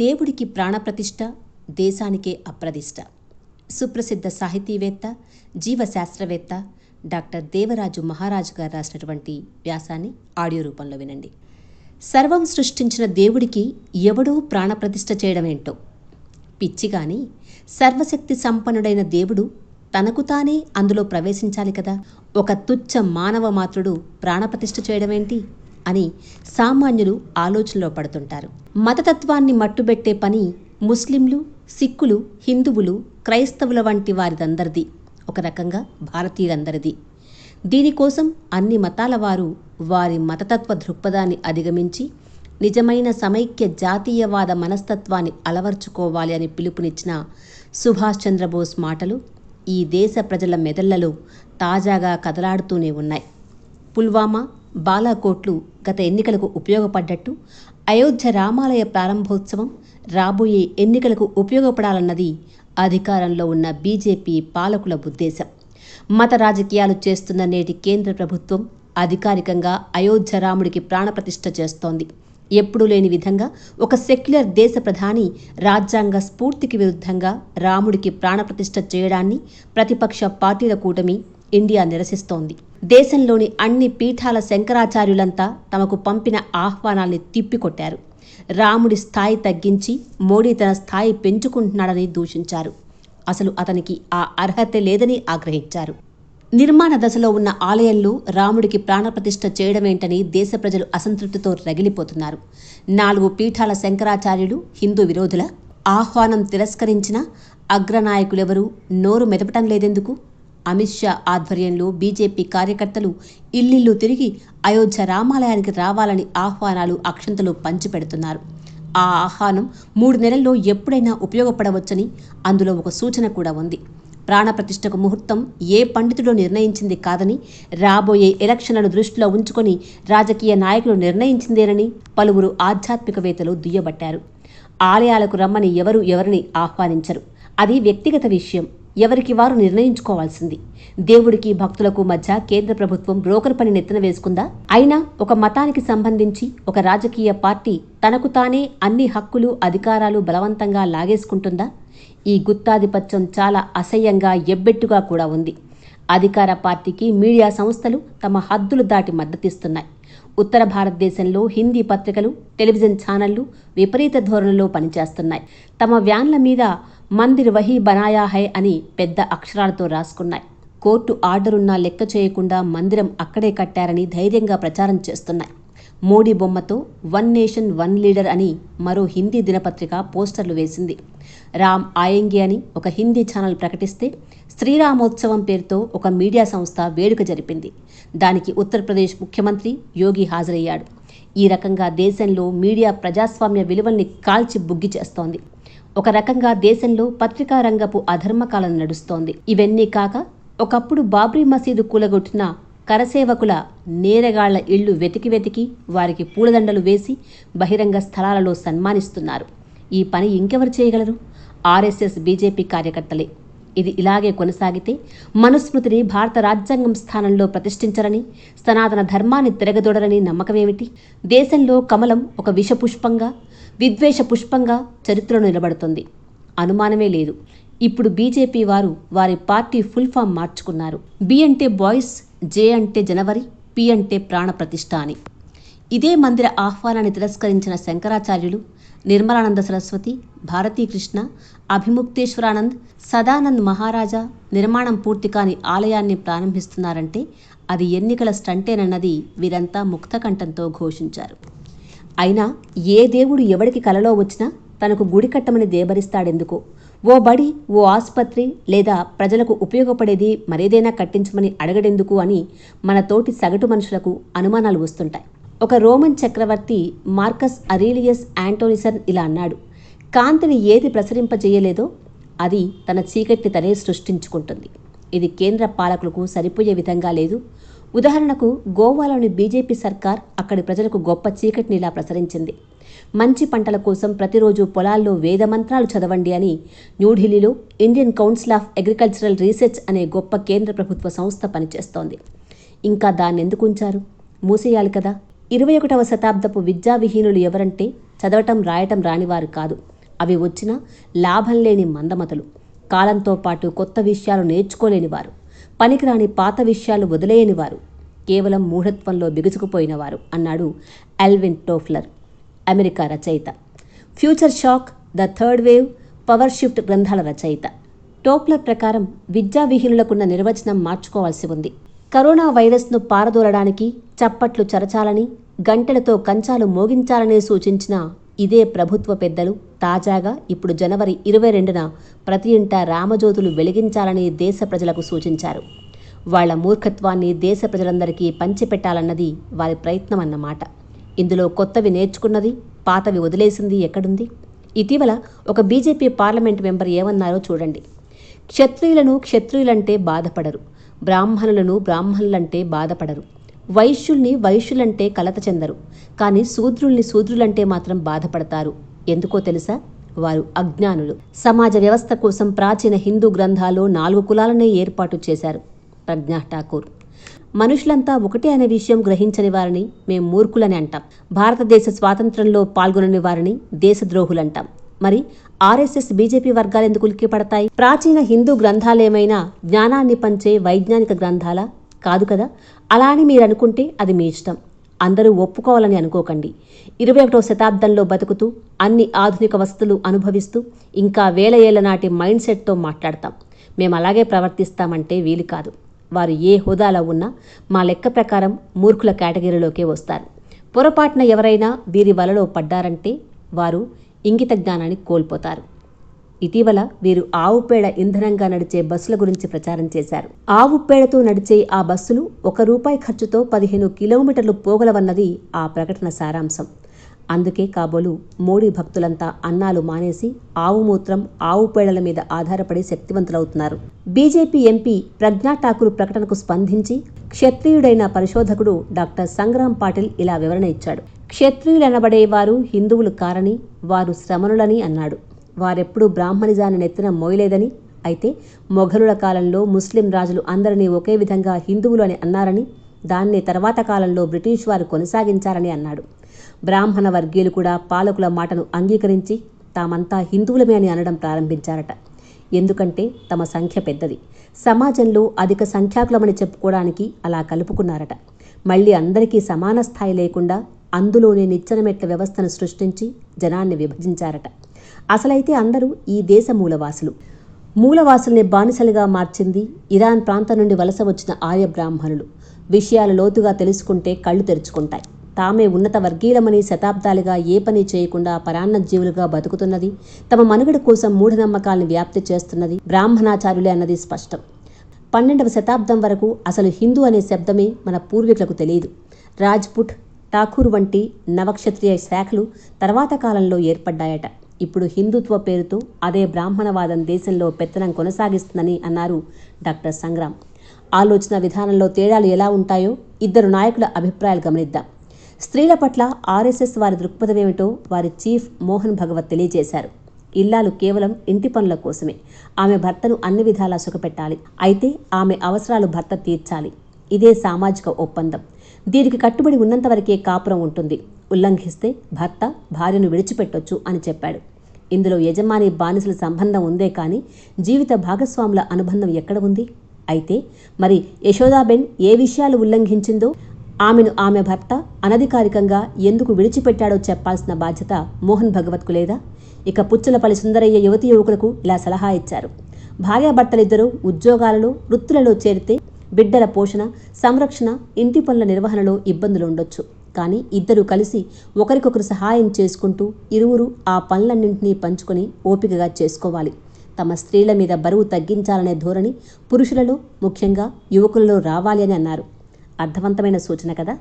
దేవుడికి ప్రాణప్రతిష్ఠ దేశానికే అప్రదిష్ట సుప్రసిద్ధ సాహితీవేత్త జీవశాస్త్రవేత్త డాక్టర్ దేవరాజు మహారాజు గారు రాసినటువంటి వ్యాసాన్ని ఆడియో రూపంలో వినండి. సర్వం సృష్టించిన దేవుడికి ఎవడూ ప్రాణప్రతిష్ఠ చేయడమేంటో? పిచ్చి కానీ సర్వశక్తి సంపన్నుడైన దేవుడు తనకు తానే అందులో ప్రవేశించాలి కదా. ఒక తుచ్చ మానవ మాత్రుడు ప్రాణప్రతిష్ఠ చేయడమేంటి? అని సామాన్యులు ఆలోచనలో పడుతుంటారు. మతతత్వాన్ని మట్టుబెట్టే పని ముస్లింలు సిక్కులు హిందువులు క్రైస్తవుల వంటి వారిదందరిది. ఒక రకంగా భారతీయులందరిది. దీనికోసం అన్ని మతాల వారు వారి మతతత్వ దృక్పథాన్ని అధిగమించి నిజమైన సమైక్య జాతీయవాద మనస్తత్వాన్ని అలవర్చుకోవాలి అని పిలుపునిచ్చిన సుభాష్ చంద్రబోస్ మాటలు ఈ దేశ ప్రజల మెదళ్ళలో తాజాగా కదలాడుతూనే ఉన్నాయి. పుల్వామా బాలాకోట్లు గత ఎన్నికలకు ఉపయోగపడ్డట్టు అయోధ్య రామాలయ ప్రారంభోత్సవం రాబోయే ఎన్నికలకు ఉపయోగపడాలన్నది అధికారంలో ఉన్న బీజేపీ పాలకుల ఉద్దేశం. మత రాజకీయాలు చేస్తున్న నేటి కేంద్ర ప్రభుత్వం అధికారికంగా అయోధ్య రాముడికి ప్రాణప్రతిష్ఠ చేస్తోంది. ఎప్పుడూ లేని విధంగా ఒక సెక్యులర్ దేశ ప్రధాని రాజ్యాంగ స్ఫూర్తికి విరుద్ధంగా రాముడికి ప్రాణప్రతిష్ఠ చేయడాన్ని ప్రతిపక్ష పార్టీల కూటమి ఇండియా నిరసిస్తోంది. దేశంలోని అన్ని పీఠాల శంకరాచార్యులంతా తమకు పంపిన ఆహ్వానాల్ని తిప్పికొట్టారు. రాముడి స్థాయి తగ్గించి మోడీ తన స్థాయి పెంచుకుంటున్నాడని దూషించారు. అసలు అతనికి ఆ అర్హత లేదని ఆగ్రహించారు. నిర్మాణ దశలో ఉన్న ఆలయంలో రాముడికి ప్రాణప్రతిష్ఠ చేయడమేంటని దేశ ప్రజలు అసంతృప్తితో రగిలిపోతున్నారు. నాలుగు పీఠాల శంకరాచార్యులు హిందూ విరోధుల ఆహ్వానం తిరస్కరించిన అగ్రనాయకులెవరూ నోరు మెదపటం లేదెందుకు? అమిత్ షా ఆధ్వర్యంలో బీజేపీ కార్యకర్తలు ఇల్లిల్లు తిరిగి అయోధ్య రామాలయానికి రావాలని ఆహ్వానాలు అక్షంతలు పంచిపెడుతున్నారు. ఆ ఆహ్వానం మూడు నెలల్లో ఎప్పుడైనా ఉపయోగపడవచ్చని అందులో ఒక సూచన కూడా ఉంది. ప్రాణప్రతిష్టకు ముహూర్తం ఏ పండితుడో నిర్ణయించింది కాదని రాబోయే ఎలక్షన్లను దృష్టిలో ఉంచుకొని రాజకీయ నాయకులు నిర్ణయించిందేనని పలువురు ఆధ్యాత్మికవేత్తలు దుయ్యబట్టారు. ఆలయాలకు రమ్మని ఎవరు ఎవరిని ఆహ్వానించరు. అది వ్యక్తిగత విషయం. ఎవరికి వారు నిర్ణయించుకోవాల్సింది. దేవుడికి భక్తులకు మధ్య కేంద్ర ప్రభుత్వం బ్రోకర్ పని నెత్తిన వేసుకుందా? అయినా ఒక మతానికి సంబంధించి ఒక రాజకీయ పార్టీ తనకు తానే అన్ని హక్కులు అధికారాలు బలవంతంగా లాగేసుకుంటుందా? ఈ గుత్తాధిపత్యం చాలా అసహ్యంగా ఎబ్బెట్టుగా కూడా ఉంది. అధికార పార్టీకి మీడియా సంస్థలు తమ హద్దులు దాటి మద్దతిస్తున్నాయి. ఉత్తర భారతదేశంలో హిందీ పత్రికలు టెలివిజన్ ఛానళ్ళు విపరీత ధోరణిలో పనిచేస్తున్నాయి. తమ వ్యాన్ల మీద మందిర్ వహీ బనాయా హై అని పెద్ద అక్షరాలతో రాసుకున్నాయి. కోర్టు ఆర్డరున్నా లెక్క చేయకుండా మందిరం అక్కడే కట్టారని ధైర్యంగా ప్రచారం చేస్తున్నాయి. మోడీ బొమ్మతో వన్ నేషన్ వన్ లీడర్ అని మరో హిందీ దినపత్రిక పోస్టర్లు వేసింది. రామ్ ఆయంగి అని ఒక హిందీ ఛానల్ ప్రకటిస్తే శ్రీరామోత్సవం పేరుతో ఒక మీడియా సంస్థ వేడుక జరిపింది. దానికి ఉత్తరప్రదేశ్ ముఖ్యమంత్రి యోగి హాజరయ్యాడు. ఈ రకంగా దేశంలో మీడియా ప్రజాస్వామ్య విలువల్ని కాల్చి బుగ్గి చేస్తోంది. ఒక రకంగా దేశంలో పత్రికా రంగపు అధర్మకాలం నడుస్తోంది. ఇవన్నీ కాక ఒకప్పుడు బాబ్రీ మసీదు కూలగొట్టిన కరసేవకుల నేరగాళ్ళ ఇళ్ళు వెతికి వెతికి వారికి పూలదండలు వేసి బహిరంగ స్థలాలలో సన్మానిస్తున్నారు. ఈ పని ఇంకెవరు చేయగలరు? ఆర్ఎస్ఎస్ బీజేపీ కార్యకర్తలే. ఇది ఇలాగే కొనసాగితే మనుస్మృతిని భారత రాజ్యాంగం స్థానంలో ప్రతిష్ఠించరని సనాతన ధర్మాన్ని తిరగదోడరని నమ్మకమేమిటి? దేశంలో కమలం ఒక విషపుష్పంగా విద్వేష పుష్పంగా చరిత్రలో నిలబడుతుంది. అనుమానమే లేదు. ఇప్పుడు బీజేపీ వారు వారి పార్టీ ఫుల్ ఫామ్ మార్చుకున్నారు. బి అంటే బాయ్స్ జే అంటే జనవరి పి అంటే ప్రాణ ప్రతిష్ట అని. ఇదే మందిర ఆహ్వానాన్ని తిరస్కరించిన శంకరాచార్యులు నిర్మలానంద సరస్వతి భారతీకృష్ణ అభిముక్తేశ్వరానంద్ సదానంద్ మహారాజా నిర్మాణం పూర్తి కాని ఆలయాన్ని ప్రారంభిస్తున్నారంటే అది ఎన్నికల స్టంటేనన్నది వీరంతా ముక్తకంఠంతో ఘోషించారు. అయినా ఏ దేవుడు ఎవడికి కలలో వచ్చినా తనకు గుడి కట్టమని దేబరిస్తాడెందుకో ఓ బడి ఓ ఆసుపత్రి లేదా ప్రజలకు ఉపయోగపడేది మరేదైనా కట్టించమని అడగడెందుకు అని మన తోటి సగటు మనుషులకు అనుమానాలు వస్తుంటాయి. ఒక రోమన్ చక్రవర్తి మార్కస్ అరీలియస్ యాంటోనిసన్ ఇలా అన్నాడు కాంతిని ఏది ప్రసరింపజేయలేదో అది తన చీకటిని తనే సృష్టించుకుంటుంది. ఇది కేంద్ర పాలకులకు సరిపోయే విధంగా లేదు. ఉదాహరణకు గోవాలోని బీజేపీ సర్కార్ అక్కడి ప్రజలకు గొప్ప చీకటినిలా ప్రసరించింది. మంచి పంటల కోసం ప్రతిరోజు పొలాల్లో వేదమంత్రాలు చదవండి అని న్యూఢిల్లీలో Indian council of agricultural research అనే గొప్ప కేంద్ర ప్రభుత్వ సంస్థ పనిచేస్తోంది. ఇంకా దాన్ని ఎందుకు ఉంచారు? మూసేయాలి కదా. ఇరవై ఒకటవ శతాబ్దపు విద్యావిహీనులు ఎవరంటే చదవటం రాయటం రానివారు కాదు. అవి వచ్చినా లాభం లేని మందమతలు. కాలంతో పాటు కొత్త విషయాలు నేర్చుకోలేనివారు పనికిరాని పాత విషయాలు వదిలేయనివారు కేవలం మూఢత్వంలో బిగుచుకుపోయినవారు అన్నాడు ఎల్విన్ టోఫ్లర్ అమెరికా రచయిత. Future shock the third wave power shift గ్రంథాల రచయిత. టోప్లర్ ప్రకారం విద్యా విహీనులకున్న నిర్వచనం మార్చుకోవాల్సి ఉంది. కరోనా వైరస్ను పారదోలడానికి చప్పట్లు చరచాలని గంటలతో కంచాలు మోగించాలనే సూచించిన ఇదే ప్రభుత్వ పెద్దలు తాజాగా ఇప్పుడు జనవరి ఇరవై రెండున ప్రతి ఇంట రామజ్యోతులు వెలిగించాలని దేశ ప్రజలకు సూచించారు. వాళ్ళ మూర్ఖత్వాన్ని దేశ ప్రజలందరికీ పంచిపెట్టాలన్నది వారి ప్రయత్నం అన్నమాట ఇందులో కొత్తవి నేర్చుకున్నది పాతవి వదిలేసింది ఎక్కడుంది? ఇటీవల ఒక బీజేపీ పార్లమెంట్ మెంబర్ ఏమన్నారో చూడండి. క్షత్రియులను క్షత్రియులంటే బాధపడరు బ్రాహ్మణులను బ్రాహ్మణులంటే బాధపడరు. వైశ్యుల్ని వైశ్యులంటే కలత చెందరు కానీ శూద్రుల్ని శూద్రులంటే మాత్రం బాధపడతారు. ఎందుకో తెలుసా? వారు అజ్ఞానులు. సమాజ వ్యవస్థ కోసం ప్రాచీన హిందూ గ్రంథాలు నాలుగు కులాలనే ఏర్పాటు చేశారు. ప్రజ్ఞా ఠాకూర్. మనుషులంతా ఒకటే అనే విషయం గ్రహించని వారిని మేం మూర్ఖులని అంటాం. భారతదేశ స్వాతంత్రంలో పాల్గొనని వారిని దేశద్రోహులంటాం. మరి ఆర్ఎస్ఎస్ బీజేపీ వర్గాలు ఎందుకు ఉలిక్కి పడతాయి ప్రాచీన హిందూ గ్రంథాలేమైనా జ్ఞానాన్ని పంచే వైజ్ఞానిక గ్రంథాలా? కాదు కదా? అలా అని మీరు అనుకుంటే అది మీ ఇష్టం. అందరూ ఒప్పుకోవాలని అనుకోకండి. ఇరవై ఒకటో శతాబ్దంలో బతుకుతూ అన్ని ఆధునిక వస్తువులు అనుభవిస్తూ ఇంకా వేల ఏళ్ళ నాటి మైండ్ సెట్తో మాట్లాడతాం. మేము అలాగే ప్రవర్తిస్తామంటే వీలు కాదు. వారు ఏ హోదాలో ఉన్నా మా లెక్క ప్రకారం మూర్ఖుల కేటగిరీలోకే వస్తారు. పొరపాటున ఎవరైనా వీరి వలలో పడ్డారంటే వారు ఇంగిత జ్ఞానాన్ని కోల్పోతారు. ఇటీవల వీరు ఆవు పేడ ఇంధనంగా నడిచే బస్సుల గురించి ప్రచారం చేశారు. ఆవు పేడతో నడిచే ఆ బస్సులు ఒక రూపాయి ఖర్చుతో పదిహేను కిలోమీటర్లు పోగలవన్నది ఆ ప్రకటన సారాంశం. అందుకే కాబోలు మోడీ భక్తులంతా అన్నాలు మానేసి ఆవు మూత్రం ఆవు పేడల మీద ఆధారపడి శక్తివంతులవుతున్నారు. బీజేపీ ఎంపీ ప్రజ్ఞా ఠాకూర్ ప్రకటనకు స్పందించి క్షత్రియుడైన పరిశోధకుడు డాక్టర్ సంగ్రామ్ పాటిల్ ఇలా వివరణ ఇచ్చాడు. క్షత్రియులనబడేవారు హిందువులు కారని వారు శ్రమణులని అన్నాడు. వారెప్పుడూ బ్రాహ్మణిజాన్ని నెత్తిన మోయలేదని అయితే మొఘలుల కాలంలో ముస్లిం రాజులు అందరినీ ఒకే విధంగా హిందువులు అని అన్నారని దాన్ని తర్వాత కాలంలో బ్రిటిష్ వారు కొనసాగించారని అన్నాడు. బ్రాహ్మణ వర్గీయులు కూడా పాలకుల మాటను అంగీకరించి తామంతా హిందువులమే అని అనడం ప్రారంభించారట. ఎందుకంటే తమ సంఖ్య పెద్దది. సమాజంలో అధిక సంఖ్యాకులమని చెప్పుకోవడానికి అలా కలుపుకున్నారట. మళ్ళీ అందరికీ సమాన స్థాయి లేకుండా అందులోనే నిచ్చెనమెట్ల వ్యవస్థను సృష్టించి జనాన్ని విభజించారట. అసలైతే అందరూ ఈ దేశ మూలవాసులు. మూలవాసుల్ని బానిసలుగా మార్చింది ఇరాన్ ప్రాంతం నుండి వలస వచ్చిన ఆర్య బ్రాహ్మణులు. విషయాలు లోతుగా తెలుసుకుంటే కళ్ళు తెరుచుకుంటాయి. తామే ఉన్నత వర్గీయులమని శతాబ్దాలుగా ఏ పని చేయకుండా పరాన్న జీవులుగా బతుకుతున్నది తమ మనుగడ కోసం మూఢనమ్మకాలను వ్యాప్తి చేస్తున్నది బ్రాహ్మణాచారులే అన్నది స్పష్టం. పన్నెండవ శతాబ్దం వరకు అసలు హిందూ అనే శబ్దమే మన పూర్వీకులకు తెలియదు. రాజ్పుట్ ఠాకూర్ వంటి నవక్షత్రియ శాఖలు తర్వాత కాలంలో ఏర్పడ్డాయట. ఇప్పుడు హిందుత్వ పేరుతో అదే బ్రాహ్మణవాదం దేశంలో పెత్తనం కొనసాగిస్తుందని అన్నారు డాక్టర్ సంగ్రామ్. ఆలోచన విధానంలో తేడాలు ఎలా ఉంటాయో ఇద్దరు నాయకుల అభిప్రాయాలు గమనిద్దాం. స్త్రీల పట్ల ఆర్ఎస్ఎస్ వారి దృక్పథమేమిటో వారి చీఫ్ మోహన్ భగవత్ తెలియజేశారు. ఇల్లాలు కేవలం ఇంటి పనుల కోసమే. ఆమె భర్తను అన్ని విధాలా సుఖపెట్టాలి. అయితే ఆమె అవసరాలు భర్త తీర్చాలి. ఇదే సామాజిక ఒప్పందం. దీనికి కట్టుబడి ఉన్నంత వరకే కాపురం ఉంటుంది. ఉల్లంఘిస్తే భర్త భార్యను విడిచిపెట్టొచ్చు అని చెప్పాడు. ఇందులో యజమాని బానిసల సంబంధం ఉందే కానీ జీవిత భాగస్వాముల అనుబంధం ఎక్కడ ఉంది? అయితే మరి యశోదాబెన్ ఏ విషయాలు ఉల్లంఘించిందో ఆమెను ఆమె భర్త అనధికారికంగా ఎందుకు విడిచిపెట్టాడో చెప్పాల్సిన బాధ్యత మోహన్ భగవత్కు లేదా? ఇక పుచ్చలపల్లి సుందరయ్య యువతి యువకులకు ఇలా సలహా ఇచ్చారు. భార్యాభర్తలిద్దరూ ఉద్యోగాలలో వృత్తులలో చేరితే బిడ్డల పోషణ సంరక్షణ ఇంటి పనుల నిర్వహణలో ఇబ్బందులు ఉండొచ్చు. కానీ ఇద్దరు కలిసి ఒకరికొకరు సహాయం చేసుకుంటూ ఇరువురు ఆ పనులన్నింటినీ పంచుకొని ఓపికగా చేసుకోవాలి. తమ స్త్రీల మీద బరువు తగ్గించాలనే ధోరణి పురుషులలో ముఖ్యంగా యువకులలో రావాలి అని అన్నారు. అర్థవంతమైన సూచన కదా?